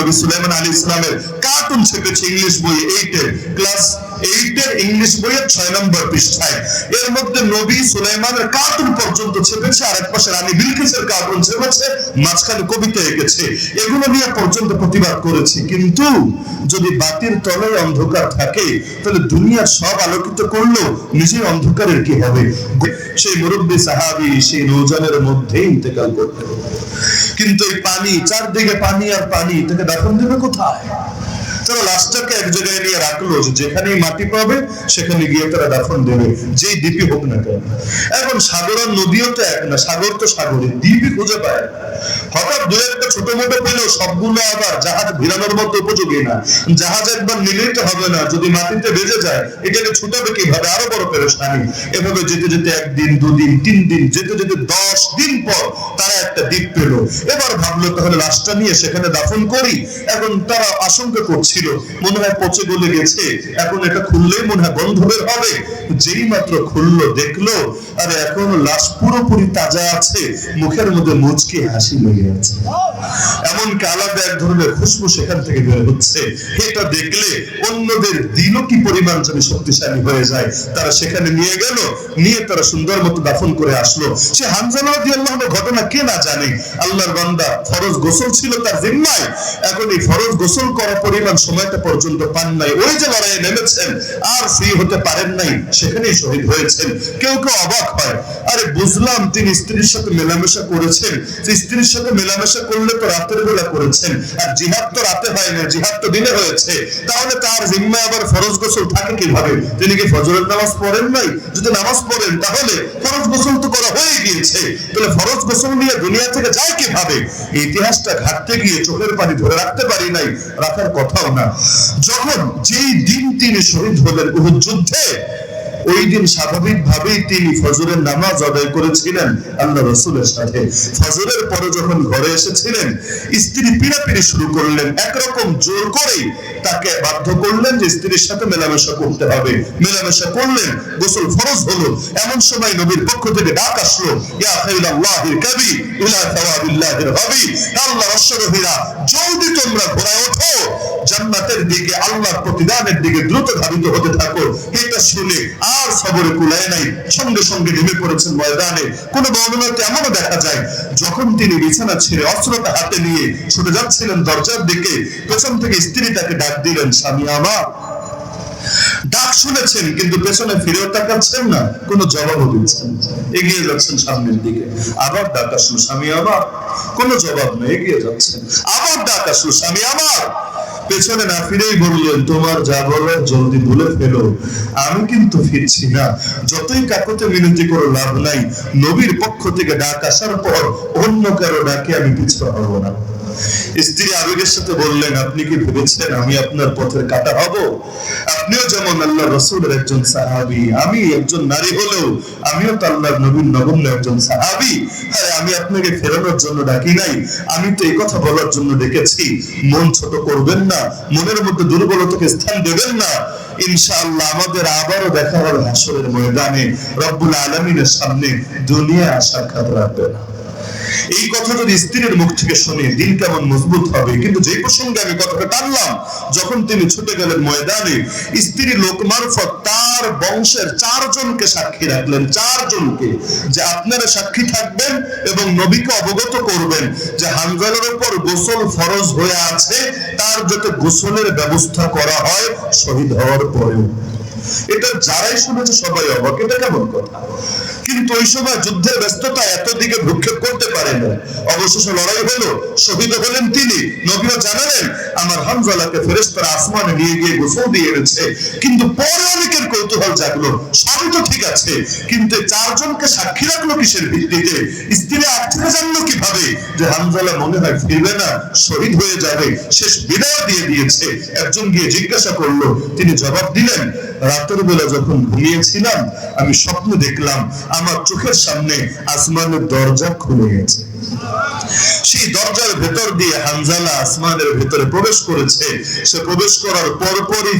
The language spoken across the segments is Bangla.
নবী সুলাইমান আলী ইসলামের কার্টুন ছেপেছে ইংলিশ বই এইটের ক্লাস এইটের ইংলিশ বইয়ের ছয় নম্বর পৃষ্ঠায়। এর মধ্যে নবী সুলাইমানের কার্টুন পর্যন্ত ছেপেছে আর এক পাশে রানী বিলকিসের কার্টুন ছেপেছে, মাঝখানে কবিতা এঁকেছে। এগুলো নিয়ে পর্যন্ত প্রতিবাদ করেছি। কিন্তু যদি বাতির তলে অন্ধকার থাকে, তাহলে দুনিয়ার সব আলোকিত করল নিজের অন্ধকারের কি হবে? সেই মুরব্বী সাহাবি সেই নৌজানের মধ্যে ইন্তেকাল করতে হবে। কিন্তু এই পানি চারদিকে পানি আর পানি তাকে দাফন দেবে কোথায়? তারা লাশটাকে এক জায়গায় নিয়ে রাখল যেখানেই মাটি পাবে, সেখানে গিয়ে তারা দাফন দেবে। যেই দ্বীপই হোক না কেন। এখন সাগর আর নদীও তো এক না, সাগর তো সাগরে, দ্বীপই খুঁজে পায়। হঠাৎ দু একটা ছোট মোটো পেলেও সবগুলো আবার জাহাজ ভিড়ানোর মতো উপযোগী না। জাহাজ একবার নিলেই তো হবে না, যদি মাটিতে বেজে যায়, এটাকে ছুটাবে কীভাবে? আরও বড় পেরেশানি। এভাবে যেতে যেতে একদিন, দুদিন, তিন দিন, যেতে যেতে দশ দিন পর তারা একটা দ্বীপ পেল। এবার ভাবলো তাহলে লাশটা নিয়ে সেখানে দাফন করি। এখন তারা আশঙ্কা করছিল মনে হয় পচে গলে গেছে। এখন এটা খুললেই মনে হয় বন্ধ বের হবে। যেই মাত্র খুললো, দেখল, আরে এখন লাশ পুরোপুরি তাজা আছে। মুখের মধ্যে মুচকি হাসি লেগে আছে। এমনকি আলাদা এক ধরনের খুশবু সেখান থেকে বের হচ্ছে। এটা দেখলে অন্যদের দিনও কি পরিমাণ যেন শক্তিশালী হয়ে যায়। তারা সেখানে নিয়ে গেল, নিয়ে তারা সুন্দর মতো দাফন করে আসলো। সে হানজালা রাদিয়াল্লাহু আনহু ঘটনা কে না জানে? আল্লাহর বান্দা ফরজ গোসল ছিল তার জিম্মায়। এখন এই ফরজ গোসল করা পরিমাণ সময়টা পর্যন্ত পান নাই। ওই যে লড়াইয়ে নেমেছেন, আর ফ্রি হতে পারেন নাই, সেখানেই শহীদ হয়েছেন। কেউ কেউ অবাক হয়। আরে বুঝলাম, তিনি স্ত্রীর সাথে মেলামেশা করেছেন। স্ত্রীর সাথে মেলামেশা করলে তো রাতের বেলা করেছেন। আর জিহাদ তো রাতে হয় না, জিহাদ তো দিনে হয়েছে। তাহলে তার জিম্মায় আবার ফরজ গোসল থাকে কীভাবে? তিনি কি ফজরের নামাজ পড়েন নাই? যদি নামাজ পড়েন, তাহলে ফরজ গোসল তো করা হয়ে গিয়েছে। তাহলে ফরজ গোসল নিয়ে দুনিয়া থেকে যায় কীভাবে? ইতিহাসটা ঘাটতে গিয়ে চোখের পানি ধরে রাখতে পারি নাই। রাখার কথাও না যখন যেই দিন তিনি শহীদ হলেন উহুদ যুদ্ধে, ওই দিন স্বাভাবিক ভাবেই তিনি ফজরের নামাজ আদায় করেছিলেন আল্লাহ রসুলের সাথে। ফজরের পরে যখন ঘরে এসেছিলেন, স্ত্রী পিড়াপিড়ি শুরু করলেন। একরকম জোর করেই তাকে বাধ্য করলেন যে স্ত্রীর সাথে মেলামেশা করতে হবে। মেলামেশা করলেন, গোসল ফরজ হলো। এমন সময় নবীর পক্ষ থেকে ডাক আসলো, ইয়া খাইলাল্লাহির কাবি ইলা সাওয়াবিল্লাহির হাবি আল্লাহ রসরহিরা জলদি তোমরা ঘোরায় ওঠো, জান্নাতের দিকে, আল্লাহর প্রতিদানের দিকে দ্রুত ধাবিত হতে থাকো। এটা শুনে আর সবরে কুলায় নাই। সঙ্গে সঙ্গে নেমে পড়েছেন ময়দানে। কোন বর্ণনাতে এমনও দেখা যায়, যখন তিনি বিছানা ছেড়ে অস্ত্রটা হাতে নিয়ে ছুটে যাচ্ছিলেন দরজার দিকে, পেছন থেকে স্ত্রী তাকে ডাক দিলেন, স্বামী আমার শুনেছেন, কিন্তু পেছনে ফিরেও তাকাচ্ছেন না, কোনো জবাবও দিচ্ছেন। এগিয়ে যাচ্ছেন সামনের দিকে। আবার ডাক আসলো, স্বামী আমার কোনো জবাব নেই, এগিয়ে যাচ্ছেন। আবার ডাক আসলো, স্বামী আমার পেছনে না ফিরেই বললেন, তোমার যা বলার জলদি বলে ফেলো। আমি কিন্তু ফিরছি না। যতই কাকুতে মিনতি করে, লাভ নাই। নবীর পক্ষ থেকে ডাক আসার পর অন্য কারও ডাকে আমি পিছু হব না। স্ত্রী আবেগের সাথে বললেন, আপনি কি ভেবেছেন আমি আপনার পথের কাটা হব? আপনিও যেমন আল্লাহ রসুলের একজন সাহাবি, আমি একজন নারী হলেও আমিও তো আল্লাহর নবীন নগণ্য একজন সাহাবি। আরে, আমি আপনাকে ফেরানোর জন্য ডাকি নাই। আমি তো এই কথা বলার জন্য ডেকেছি। মন ছোট করবেন না, মনের মধ্যে দুর্বলতাকে স্থান দেবেন না। ইনশাআল্লাহ আমাদের আবারও দেখা হবে হাসরের ময়দানে। রব্বুল আলমিনের সামনে দুনিয়া সাক্ষাৎ রাখবে না এই কথা যদি স্ত্রীর মুখ থেকে শুনে, দিন কেমন মজবুত হবে? কিন্তু যে প্রসঙ্গে আমি কথাটা টানলাম, যখন তিনি ছুটে গেলেন ময়দানে, স্ত্রী লোক মারফত তার বংশের চারজনকে সাক্ষী রাখলেন। চারজনকে, যে আপনারা সাক্ষী থাকবেন এবং নবীকে অবগত করবেন যে হানজালের উপর গোসল ফরজ হয়ে আছে, তার যাতে গোসলের ব্যবস্থা করা হয়, শহীদ হওয়ার পরেও। এটা যারাই শুনেছে সবাই অবাক, এটা কেমন কথা? কিন্তু ওই সময় যুদ্ধের ব্যস্ততা এত দিকে ভ্রুক্ষেপ করতে পারে না অবশেষে লড়াই হলো, শহীদ হলেন তিনি। নবীও জানালেন, আমার হামজালাকে ফেরেশতারা আসমানে নিয়ে গিয়ে গোসল দিয়ে এনেছে। কিন্তু পরে অনেকের কৌতূহল জাগলো, সবই তো ঠিক আছে। কিন্তু চারজনকে সাক্ষী রাখল কিসের ভিত্তিতে? স্ত্রী আগ থেকে জানলো কীভাবে? যে হামজালা মনে হয় ফিরবে না, শহীদ হয়ে যাবে, শেষ বিদায় দিয়ে দিয়েছে। একজন গিয়ে জিজ্ঞাসা করল, তিনি জবাব দিলেন রাতের বেলা যখন ঘুমিয়েছিলাম, আমি স্বপ্ন দেখলাম, আমার চোখের সামনে আসমানের দরজা খুলে গেছে। সেই দরজার ভেতর দিয়ে হানজালা আসমানের ভেতরে প্রবেশ করেছে। সে প্রবেশ করার পরপরই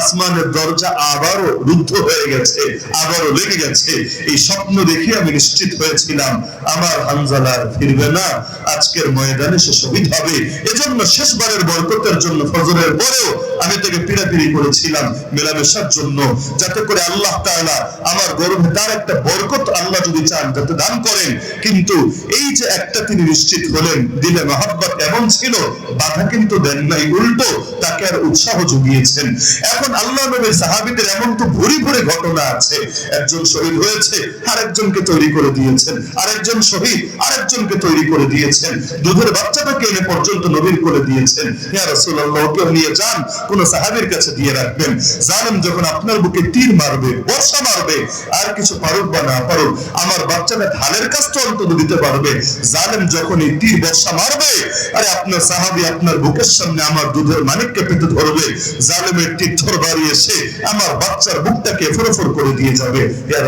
আসমানের দরজা আবারও রুদ্ধ হয়ে গেছে, আবারও লেগে গেছে। এই স্বপ্ন দেখে আমি নিশ্চিত হয়েছিলাম, আমার হানজালা আর ফিরবে না। আজকের ময়দানে সে শহীদ হবে। এজন্য শেষবারের বরকতের জন্য ফজরের পরেও আমি তাকে পিড়াপিড়ি করেছিলাম মেলামেশার জন্য, যাতে করে আল্লাহ তাআলা আমার গর্ভে তার একটা বরকত আল্লাহ যদি চান, যাতে দান করেন। কিন্তু এই যে একটা তিনি নিশ্চিত হলেন, দিলে মহাব্বত এমন ছিল, বাধা কিন্তু দেন নাই, উল্টো তাকে আর উৎসাহ জুগিয়েছেন। এখন আল্লাহ নবীর সাহাবীদের এমন তো ভরি ভরে ঘটনা আছে। একজন শহীদ হয়েছে, আরেকজনকে তৈরি করে দিয়েছেন। আরেকজন শহীদ, আরেকজনকে তৈরি করে দিয়েছেন। দুধের বাচ্চাটাকে এনে পর্যন্ত নবীর করে দিয়েছেন। ইয়া রাসূলুল্লাহ ওকে নিয়ে যান, কোন সাহাবীর কাছে দিয়ে রাখবেন জালেম যখন আপনার বুকে তীর মারবে, বর্ষা মারবে, আর কিছু পারুক বা না পারুক, আমার বাচ্চাটা কাজ তো অন্তত দিতে পারবে? জালেম যখন এই তীর, বর্ষা মারবে, আরে আপনার সাহাবী আপনার বুকের সামনে আমার দুধের মানিককে পেতে ধরবে। জালেমের তীর্থর বাড়ি এসে আমার বাচ্চার বুকটাকে ফোরফোর করে দিয়ে যাবে। ইয়া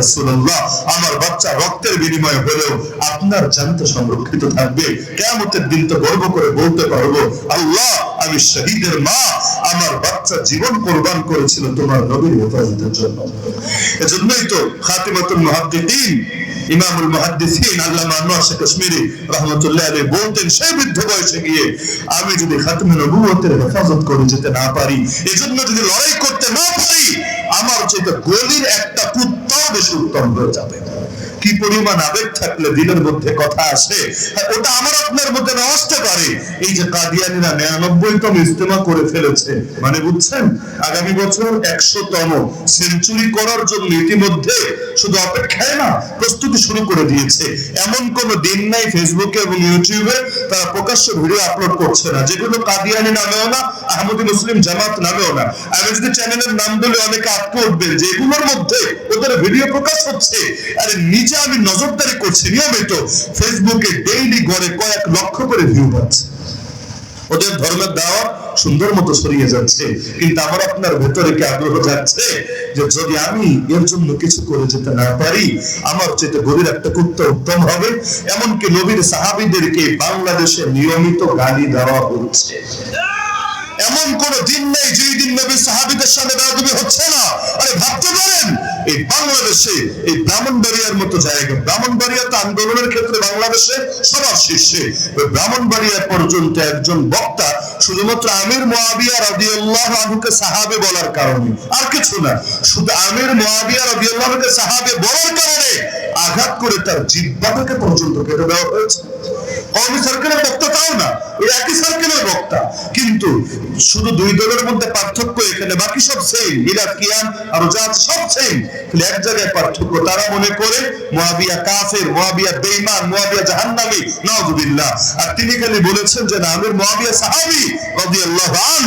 আমার বাচ্চা রক্তের বিনিময়ে হলেও আপনার জানতে সংরক্ষিত থাকবে। কেয়ামতের দিন তো গর্ব করে বলতে পারব, আল্লাহ, আমি শহীদের মা, আমার বাচ্চা জীবন কোরবান করেছিল তোমার নবীর হেফাজতের জন্য। এজন্যই তো খাতিমাতুল মুহাদ্দিদিন ইমামুল মুহাদ্দিসিন, আল্লামা কাশ্মীরি রাহমাতুল্লাহ আলাইহি বলতেন সেই বৃদ্ধ বয়সে গিয়ে আমি যদি খাতমে নবুয়তের হেফাজত করে যেতে না পারি, এজন্য যদি লড়াই করতে না পারি, আমার চেয়ে গলির একটা কুত্তাও বেশি উত্তম হয়ে যাবে। কি পরিমাণ আবেগ থাকলে দিলের মধ্যে কথা আসে? ওটা আমার আপনার মধ্যে না আসতে পারে এই যে কাদিয়ানিরা নিরানব্বই তম ইস্তেমা করে ফেলেছে মানে বুঝছেন? আগামী বছর একশো তম সেঞ্চুরি করার জন্য ইতিমধ্যে শুধু অপেক্ষায় না, প্রস্তুতি শুরু করে দিয়েছে। এমন কোন দিন নাই ফেসবুকে এবং ইউটিউবে তারা প্রকাশ্য ভিডিও আপলোড করছে না। যেগুলো কাদিয়ানি নামেও না, আহমদি মুসলিম জামাত নামেও না। আমি যদি চ্যানেলের নাম বলে, অনেকে আটকে উঠবেন যে এগুলোর মধ্যে ওদের ভিডিও প্রকাশ হচ্ছে। আরে নিজে আমি নজরদারি করছি নিয়মিত ফেসবুকে ডেইলি গড়ে কয়েক লক্ষ করে ভিউ পাচ্ছে ওদের ধর্মের দাওয়া সুন্দর মতো ছড়িয়ে যাচ্ছে, কিন্তু আমার আপনার ভেতরে কি আগ্রহ যাচ্ছে যে যদি আমি এর জন্য কিছু করে যেতে না পারি, আমার চেয়ে গভীর একটা কুত্তা উত্তম হবে। এমনকি নবীর সাহাবিদেরকে বাংলাদেশে নিয়মিত গালি দেওয়া হচ্ছে। এমন কোন দিন নেই যেই দিন নবীর সাহাবিদের সাথে বেয়াদবি হচ্ছে না। আরে ভাবতে পারেন, এই বাংলাদেশে, এই ব্রাহ্মণবাড়িয়ার মতো জায়গা, ব্রাহ্মণবাড়িয়া তো আন্দোলনের ক্ষেত্রে বাংলাদেশে সবার শীর্ষে। ওই ব্রাহ্মণবাড়িয়া পর্যন্ত একজন বক্তা শুধুমাত্র আমির মুয়াবিয়া রাদিয়াল্লাহু আনহুকে সাহাবে বলার কারণে। আর কিছু না, শুধু আমির মুয়াবিয়া রাদিয়াল্লাহু সাহাবে বলার কারণে আঘাত করে তার জিহ্বাটাকে পর্যন্ত কেটে দেওয়া হয়েছে। কওমি সার্কেলের বক্তা তাও না, ওই একই সার্কেলের বক্তা। কিন্তু শুধু দুই দলের মধ্যে পার্থক্য এখানে, বাকি সব সেই কিয়াম আর জাত সব সেম খালি এক জায়গায় পার্থক্য তারা মনে করে মুয়াবিয়া কাফের, মুয়াবিয়া বেঈমান, মুয়াবিয়া জাহান্নামী নাউযুবিল্লাহ আর তিনি খালি বলেছেন যে না, আমির মুয়াবিয়া সাহাবী রাদিয়াল্লাহু আন।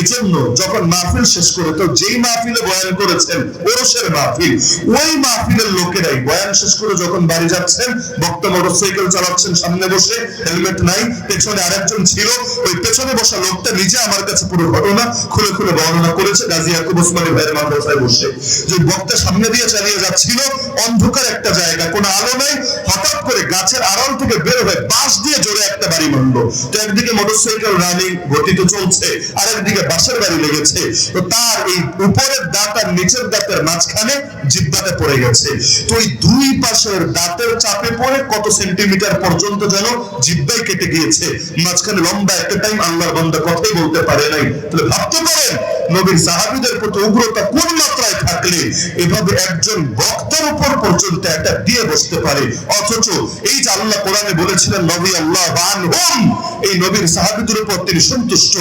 এজন্য যখন মাহফিল শেষ করে তো যেই মাহফিলে বয়ান করেছেন, ওরসের মাহফিল, ওই মাহফিলের লোকেরাই বয়ান শেষ করে যখন বাড়ি যাচ্ছেন, বক্তা মোটরসাইকেল চালাচ্ছেন সামনে বসে, হেলমেট নাই, পেছনে আরেকজন ছিল, ওই পেছনে বসা লোকটা নিজে আমার কাছে পুরো ঘটনা খুলে খুলে বর্ণনা করেছে, গাজী ইয়াকুব ওসমানী ভাইয়ের মাদ্রাসায় বসে। যে বক্তা সামনে দিয়ে চালিয়ে যাচ্ছিল, অন্ধকার একটা জায়গা, কোনো আলো নেই। হঠাৎ করে গাছের আড়াল থেকে বের হয়ে বাঁশ দিয়ে জোরে একটা বাড়ি মারলো তো একদিকে মোটরসাইকেল রানিং গতিতে চলছে, আর একদিকে বাঁশের বাড়ি লেগেছে। তো তার এই উপরের দাঁত আর নিচের দাঁতের মাঝখানে জিব্বাতে পড়ে গেছে। তো ওই দুই পাশের দাঁতের চাপে পড়ে কত সেন্টিমিটার পর্যন্ত যেন জিব্বাই কেটে গিয়েছে। মাঝখানে লম্বা একটা টাইম আল্লাহর বান্দা কথাই বলতে পারে নাই। তাহলে ভাবতে পারেন নবীর সাহাবিদের প্রতি উগ্রতা কোন মাত্রায় থাকলে এভাবে একজন বক্তার উপর পর্যন্ত একটা দিয়ে বসতে পারে? অথচ এই যে আল্লাহ কোরআনে বলেছিলেন, নবী আল্লাহ আনহুম, এই নবীর সাহাবিদের উপর তিনি সন্তুষ্ট।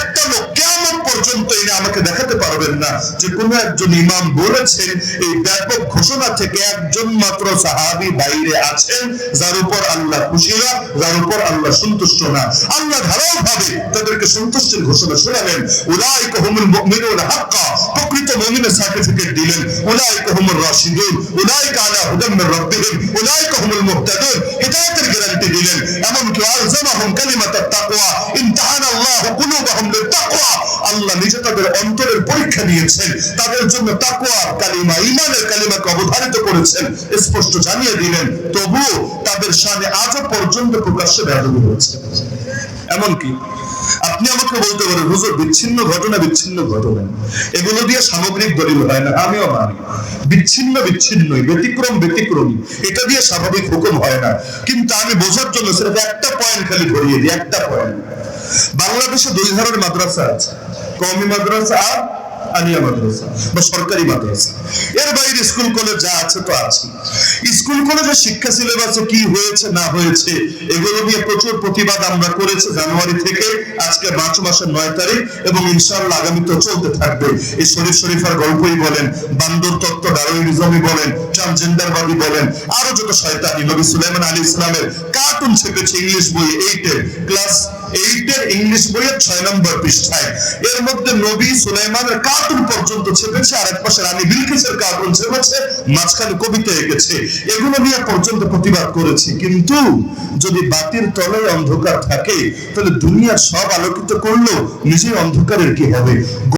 একটা লোক কেমন পর্যন্ত এনে আমাকে দেখাতে পারবেন না যে কোন একজন ইমাম বলেছেন, এই ব্যাপক ঘোষণা থেকে একজন মাত্র সাহাবী বাইরে আছেন, যার উপর আল্লাহ খুশি না, যার উপর আল্লাহ সন্তুষ্ট না। আল্লাহ ধারাও ভাবে তাদেরকে সন্তুষ্টির ঘোষণা শোনালেন। উলাইকা হুমুল মুমিনুনা হাক্কা, প্রকৃত মুমিনের সার্টিফিকেট দিলেন। উলাইকা হুমুর রাশিদুন, উলাইকা আলা হুদাম মির রাব্বিহিম, উলাইকা হুমুল মুহতাদুন, হিদায়াতের গ্যারান্টি দিলেন। এমনকি আলজামাহুম কালিমাতাত তাকওয়া ইমতাহানা আল্লাহু কুলুবাহুম লিত-তাকওয়া আল্লাহ নিজে তাদের অন্তরের পরীক্ষা নিয়েছেন। তাদের জন্য তাকওয়া, কালিমা, ঈমানের কালিমাকে অবধারিত করেছেন। স্পষ্ট জানিয়ে দিলেন, তবুও তাদের সামনে আজও পর্যন্ত প্রকাশ্যে বেয়াদবি হচ্ছে এমনকি আপনি আমাকে বলতে পারেন, হুজুর, বিচ্ছিন্ন ঘটনা বিচ্ছিন্ন ঘটনা। এগুলো দিয়ে সামগ্রিক দলিল হয় না। আমিও মানি। বিচ্ছিন্ন, বিচ্ছিন্নই, ব্যতিক্রম, ব্যতিক্রমী। এটা দিয়ে স্বাভাবিক হুকুম হয় না। কিন্তু আমি বোঝার জন্য সেটা একটা পয়েন্ট খালি ধরিয়ে দিই, একটা পয়েন্ট বাংলাদেশে দুই ধরনের মাদ্রাসা আছে। কওমি মাদ্রাসা আর আলিয়া মাদ্রাসা বা সরকারি মাদ্রাসা। এর বাইরে স্কুল কলেজ যা আছে তো আছে। স্কুল কলেজের শিক্ষা সিলেবাসে কি হয়েছে, না হয়েছে, এগুলো নিয়ে প্রচুর প্রতিবাদ আমরা করেছি জানুয়ারি থেকে, আজকে মার্চ মাসের নয় তারিখ, এবং ইনশাআল্লাহ আগামীতে চলতে থাকবে। এই শরীফ শরীফার গল্পই বলেন, বান্দর তত্ত্ব ডারোইনিজমই বলেন, ট্রান্সজেন্ডারবাদী বলেন, আরও যত শয়তানি নবী সুলাইমান আলী ইসলামের কার্টুন ছেপেছে ইংলিশ বই এইটের ক্লাস এইটের ইংলিশ বইয়ের ছয় নম্বর পৃষ্ঠায়। এর মধ্যে নবী সুলাইমানের কার্টুন পর্যন্ত ছেপেছে আর এক পাশে রানী বিলকিসের কার্টুন ছেপেছে, মাঝখানে কবিতা এঁকেছে। এগুলো নিয়ে পর্যন্ত প্রতিবাদ করেছি। কিন্তু যদি বাতির তলে অন্ধকার থাকে, তাহলে দুনিয়ার সব আলোকিত করলেও নিজের অন্ধকারের কি হবে?